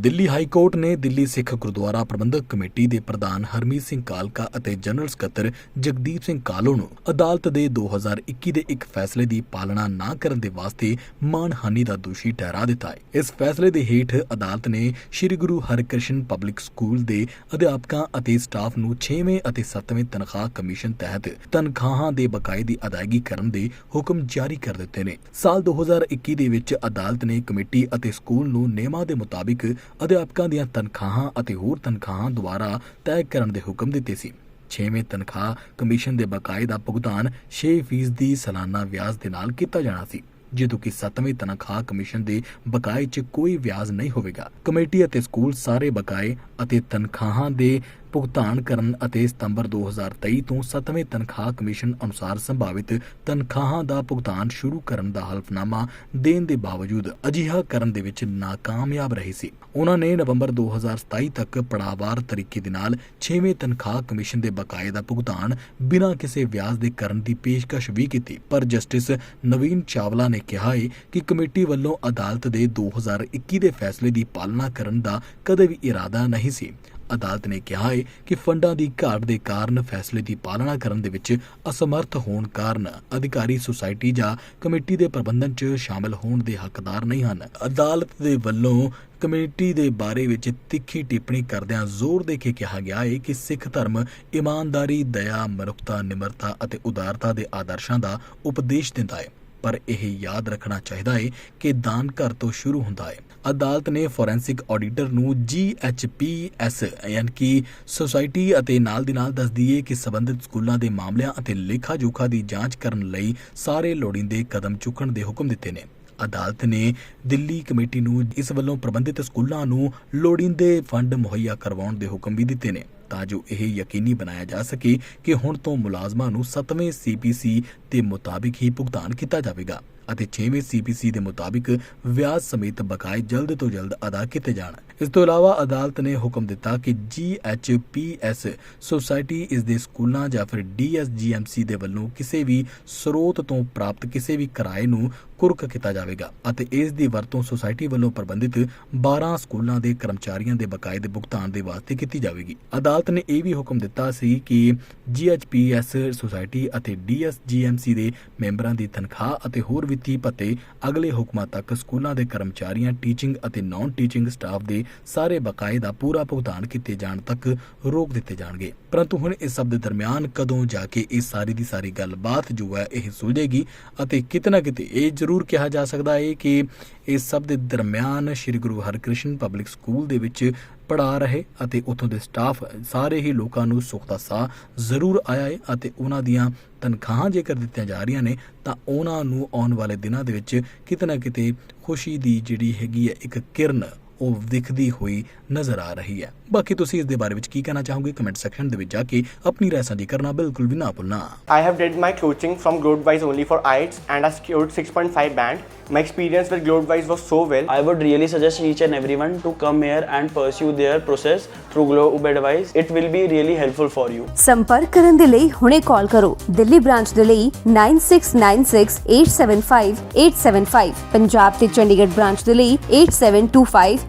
Delhi high court ਨੇ Delhi Sikh Gurdwara Prabandhak committee ਦੇ ਪ੍ਰਧਾਨ ਹਰਮੀਤ ਸਿੰਘ ਕਾਲਕਾ ਅਤੇ ਜਨਰਲ ਸਕੱਤਰ ਜਗਦੀਪ ਸਿੰਘ ਕਾਲੋ ਨੂੰ ਅਦਾਲਤ ਦੇ 2021 ਦੇ ਇੱਕ ਫੈਸਲੇ ਦੀ ਪਾਲਣਾ ਨਾ ਕਰਨ ਦੇ ਵਾਸਤੇ ਮਾਨਹਾਨੀ ਦਾ ਦੋਸ਼ੀ ਠਹਿਰਾ ਦਿੱਤਾ ਹੈ। ਇਸ ਫੈਸਲੇ ਦੇ ਹੇਠ ਅਦਾਲਤ ਨੇ ਸ੍ਰੀ ਗੁਰੂ ਹਰਿਕ੍ਰਿਸ਼ਨ ਪਬਲਿਕ ਸਕੂਲ ਦੇ ਅਧਿਆਪਕਾਂ ਅਤੇ ਸਟਾਫ ਨੂੰ 6ਵੇਂ ਅਤੇ 7ਵੇਂ ਤਨਖਾਹ ਕਮਿਸ਼ਨ ਤਹਿਤ ਤਨਖਾਹਾਂ ਦੇ ਬਕਾਏ ਦੀ ਅਦਾਇਗੀ ਕਰਨ ਦੇ ਹੁਕਮ ਜਾਰੀ ਕਰ ਦਿੱਤੇ ਨੇ। ਸਾਲ 2021 ਦੇ ਵਿੱਚ ਅਦਾਲਤ ਨੇ ਕਮੇਟੀ ਅਤੇ ਸਕੂਲ ਨੂੰ ਨਿਯਮਾਂ ਦੇ ਮੁਤਾਬਿਕ ਅਧਿਆਪਕਾਂ ਦੀਆਂ ਤਨਖਾਹਾਂ ਅਤੇ ਹੋਰ ਤਨਖਾਹਾਂ ਦੁਆਰਾ ਤੈਅ ਕਰਨ ਦੇ ਹੁਕਮ ਦਿੱਤੇ ਸੀ। 6ਵੇਂ ਤਨਖਾਹ ਕਮਿਸ਼ਨ ਦੇ ਬਕਾਏ ਦਾ ਭੁਗਤਾਨ 6% ਦੀ ਸਾਲਾਨਾ ਵਿਆਜ ਦੇ ਨਾਲ ਕੀਤਾ ਜਾਣਾ ਸੀ, ਜਦੋਂ ਕਿ 7ਵੇਂ ਤਨਖਾਹ ਕਮਿਸ਼ਨ ਦੇ ਬਕਾਏ 'ਚ ਕੋਈ ਵਿਆਜ ਨਹੀਂ ਹੋਵੇਗਾ। ਕਮੇਟੀ ਅਤੇ ਸਕੂਲ ਸਾਰੇ ਬਕਾਏ ਅਤੇ ਤਨਖਾਹਾਂ ਦੇ ਭੁਗਤਾਨ ਕਰਨ ਅਤੇ ਸਤੰਬਰ 2023 ਤੋਂ 7ਵੇਂ ਤਨਖਾਹ ਕਮਿਸ਼ਨ ਅਨੁਸਾਰ ਸੰਭਾਵਿਤ ਤਨਖਾਹਾਂ ਦਾ ਭੁਗਤਾਨ ਸ਼ੁਰੂ ਕਰਨ ਦਾ ਹਲਫਨਾਮਾ ਦੇਣ ਦੇ ਬਾਵਜੂਦ ਅਜਿਹਾ ਕਰਨ ਦੇ ਵਿੱਚ ਨਾਕਾਮਯਾਬ ਰਹੇ ਸੀ। ਉਹਨਾਂ ਨੇ ਨਵੰਬਰ 2027 ਤੱਕ ਪੜਾਵਾਰ ਤਰੀਕੇ ਦੇ ਨਾਲ 6ਵੇਂ ਤਨਖਾਹ ਕਮਿਸ਼ਨ ਦੇ ਬਕਾਏ ਦਾ ਭੁਗਤਾਨ ਬਿਨਾਂ ਕਿਸੇ ਵਿਆਜ ਦੇ ਕਰਨ ਦੀ ਪੇਸ਼ਕਸ਼ ਵੀ ਕੀਤੀ। ਪਰ ਜਸਟਿਸ ਨਵੀਨ ਚਾਵਲਾ ਨੇ ਕਿਹਾ ਹੈ ਕਿ ਕਮੇਟੀ ਵੱਲੋਂ ਅਦਾਲਤ ਦੇ 2021 ਦੇ ਫੈਸਲੇ ਦੀ ਪਾਲਣਾ ਕਰਨ ਦਾ ਕਦੇ ਵੀ ਇਰਾਦਾ ਨਹੀਂ ਸੀ। ਅਦਾਲਤ ਨੇ ਕਿਹਾ ਹੈ ਕਿ ਫੰਡਾਂ ਦੀ ਘਾਟ ਦੇ ਕਾਰਨ ਫੈਸਲੇ ਦੀ ਪਾਲਣਾ ਕਰਨ ਦੇ ਵਿੱਚ ਅਸਮਰਥ ਹੋਣ ਕਾਰਨ ਅਧਿਕਾਰੀ ਸੁਸਾਇਟੀ ਜਾਂ ਕਮੇਟੀ ਦੇ ਪ੍ਰਬੰਧਨ 'ਚ ਸ਼ਾਮਲ ਹੋਣ ਦੇ ਹੱਕਦਾਰ ਨਹੀਂ ਹਨ। ਅਦਾਲਤ ਦੇ ਵੱਲੋਂ ਕਮੇਟੀ ਦੇ ਬਾਰੇ ਵਿੱਚ ਤਿੱਖੀ ਟਿੱਪਣੀ ਕਰਦਿਆਂ ਜ਼ੋਰ ਦੇ ਕੇ ਕਿਹਾ ਗਿਆ ਹੈ ਕਿ ਸਿੱਖ ਧਰਮ ਇਮਾਨਦਾਰੀ, ਦਇਆ, ਮਨੁੱਖਤਾ, ਨਿਮਰਤਾ ਅਤੇ ਉਦਾਰਤਾ ਦੇ ਆਦਰਸ਼ਾਂ ਦਾ ਉਪਦੇਸ਼ ਦਿੰਦਾ ਹੈ ਪਰ ਇਹ ਯਾਦ ਰੱਖਣਾ ਚਾਹੀਦਾ ਹੈ ਕਿ ਦਾਨ ਘਰ ਤੋਂ ਸ਼ੁਰੂ ਹੁੰਦਾ ਹੈ ਅਦਾਲਤ ਨੇ ਫੋਰੈਂਸਿਕ ਆਡੀਟਰ ਨੂੰ GHPS ਯਾਨੀ ਕਿ ਸੁਸਾਇਟੀ ਅਤੇ ਨਾਲ ਦੀ ਨਾਲ ਦੱਸਦੀ ਹੈ ਕਿ ਸੰਬੰਧਿਤ ਸਕੂਲਾਂ ਦੇ ਮਾਮਲਿਆਂ ਅਤੇ ਲੇਖਾ ਜੋਖਾ ਦੀ ਜਾਂਚ ਕਰਨ ਲਈ ਸਾਰੇ ਲੋੜੀਂਦੇ ਕਦਮ ਚੁੱਕਣ ਦੇ ਹੁਕਮ ਦਿੱਤੇ ਨੇ। ਅਦਾਲਤ ਨੇ ਦਿੱਲੀ ਕਮੇਟੀ ਨੂੰ ਇਸ ਵੱਲੋਂ ਪ੍ਰਬੰਧਿਤ ਸਕੂਲਾਂ ਨੂੰ ਲੋੜੀਂਦੇ ਫੰਡ ਮੁਹੱਈਆ ਕਰਵਾਉਣ ਦੇ ਹੁਕਮ ਵੀ ਦਿੱਤੇ ਨੇ। ਤਾਂ ਜੋ ਇਹ ਯਕੀਨੀ ਬਣਾਇਆ ਜਾ ਸਕੇ ਕਿ ਹੁਣ ਤੋਂ ਮੁਲਾਜ਼ਮਾਂ ਨੂੰ 7ਵੇਂ CPC ਦੇ ਮੁਤਾਬਿਕ ਹੀ ਭੁਗਤਾਨ ਕੀਤਾ ਜਾਵੇਗਾ। ਅਤੇ 6ਵੇਂ CPC ਦੇ ਮੁਤਾਬਿਕ ਵਿਆਜ ਸਮੇਤ ਬਕਾਏ ਜਲਦ ਤੋਂ ਜਲਦ ਅਦਾ ਕੀਤੇ ਜਾਣ। ਇਸ ਤੋਂ ਇਲਾਵਾ ਅਦਾਲਤ ਨੇ ਹੁਕਮ ਦਿੱਤਾ ਕਿ GHPS ਸੁਸਾਇਟੀ ਇਸ ਦੇ ਸਕੂਲਾਂ ਜਾਂ ਫਿਰ DSGMC ਦੇ ਵੱਲੋਂ ਕਿਸੇ ਵੀ ਸਰੋਤ ਤੋਂ ਪ੍ਰਾਪਤ ਕਿਸੇ ਵੀ ਕਿਰਾਏ ਨੂੰ ਕੁਰਕ ਕੀਤਾ ਜਾਵੇਗਾ ਅਤੇ ਇਸ ਦੀ ਵਰਤੋਂ ਸੁਸਾਇਟੀ ਵੱਲੋਂ ਪ੍ਰਬੰਧਿਤ 12 ਸਕੂਲਾਂ ਦੇ ਕਰਮਚਾਰੀਆਂ ਦੇ ਬਕਾਏ ਦੇ ਭੁਗਤਾਨ ਦੇ ਵਾਸਤੇ ਕੀਤੀ ਜਾਵੇਗੀ। ਅਦਾਲਤ ਨੇ ਇਹ ਵੀ ਹੁਕਮ ਦਿੱਤਾ ਸੀ ਕਿ GHPS ਸੁਸਾਇਟੀ ਅਤੇ DSGMC ਦੇ ਮੈਂਬਰਾਂ ਦੀ ਤਨਖਾਹ ਅਤੇ ਹੋਰ ਵੀ ਵਿੱਤੀ ਭੱਤੇ ਅਗਲੇ ਹੁਕਮਾਂ ਤੱਕ ਸਕੂਲਾਂ ਦੇ ਕਰਮਚਾਰੀਆਂ, ਟੀਚਿੰਗ ਅਤੇ ਨਾਨ ਟੀਚਿੰਗ ਸਟਾਫ ਦੇ ਸਾਰੇ ਬਕਾਏ ਦਾ ਪੂਰਾ ਭੁਗਤਾਨ ਕੀਤੇ ਜਾਣ ਤੱਕ ਰੋਕ ਦਿੱਤੇ ਜਾਣਗੇ। ਪਰੰਤੂ ਹੁਣ ਇਸ ਸਭ ਦੇ ਦਰਮਿਆਨ ਕਦੋਂ ਜਾ ਕੇ ਇਹ ਸਾਰੀ ਦੀ ਸਾਰੀ ਗੱਲਬਾਤ ਜੋ ਹੈ ਇਹ ਸੁਲਝੇਗੀ ਅਤੇ ਕਿਤੇ ਨਾ ਕਿਤੇ ਇਹ ਜ਼ਰੂਰ ਕਿਹਾ ਜਾ ਸਕਦਾ ਹੈ ਕਿ ਇਸ ਸਭ ਦੇ ਦਰਮਿਆਨ ਸ੍ਰੀ ਗੁਰੂ ਹਰਕ੍ਰਿਸ਼ਨ ਪਬਲਿਕ ਸਕੂਲ ਦੇ ਵਿੱਚ ਪੜਾ ਰਹੇ ਅਤੇ ਉੱਥੋਂ ਦੇ ਸਟਾਫ ਸਾਰੇ ਹੀ ਲੋਕਾਂ ਨੂੰ ਸੁੱਖ ਦਾ ਸਾਹ ਜ਼ਰੂਰ ਆਇਆ ਹੈ ਅਤੇ ਉਹਨਾਂ ਦੀਆਂ ਤਨਖਾਹਾਂ ਜੇਕਰ ਦਿੱਤੀਆਂ ਜਾ ਰਹੀਆਂ ਨੇ, ਤਾਂ ਉਹਨਾਂ ਨੂੰ ਆਉਣ ਵਾਲੇ ਦਿਨਾਂ ਦੇ ਵਿੱਚ ਕਿਤੇ ਨਾ ਕਿਤੇ ਖੁਸ਼ੀ ਦੀ ਜਿਹੜੀ ਹੈਗੀ ਹੈ ਇੱਕ ਕਿਰਨ ਉਹ ਦਿਖਦੀ ਹੋਈ ਨਜ਼ਰ ਆ ਰਹੀ ਹੈ ਬਾਕੀ ਤੁਸੀਂ ਇਸ ਦੇ ਬਾਰੇ ਵਿੱਚ ਕੀ ਕਹਿਣਾ ਚਾਹੋਗੇ ਕਮੈਂਟ ਸੈਕਸ਼ਨ ਦੇ ਵਿੱਚ ਜਾ ਕੇ ਆਪਣੀ ਰਾਏ ਸਾਂਝੀ ਕਰਨਾ ਬਿਲਕੁਲ ਵੀ ਨਾ ਭੁੱਲਣਾ I have did my coaching from glod wise only for IELTS and a secured 6.5 band My experience with GlobeWise was so well. I would really suggest each and everyone to come here and pursue their process through GlobeWise. It will be really helpful for you. ਸੰਪਰਕ ਕਰਨ ਦੇ ਲਈ ਹੁਣੇ ਕਾਲ ਕਰੋ Delhi branch ਦੇ ਲਈ 9696875875 ਪੰਜਾਬ ਤੇ Chandigarh branch ਦੇ ਲਈ 8725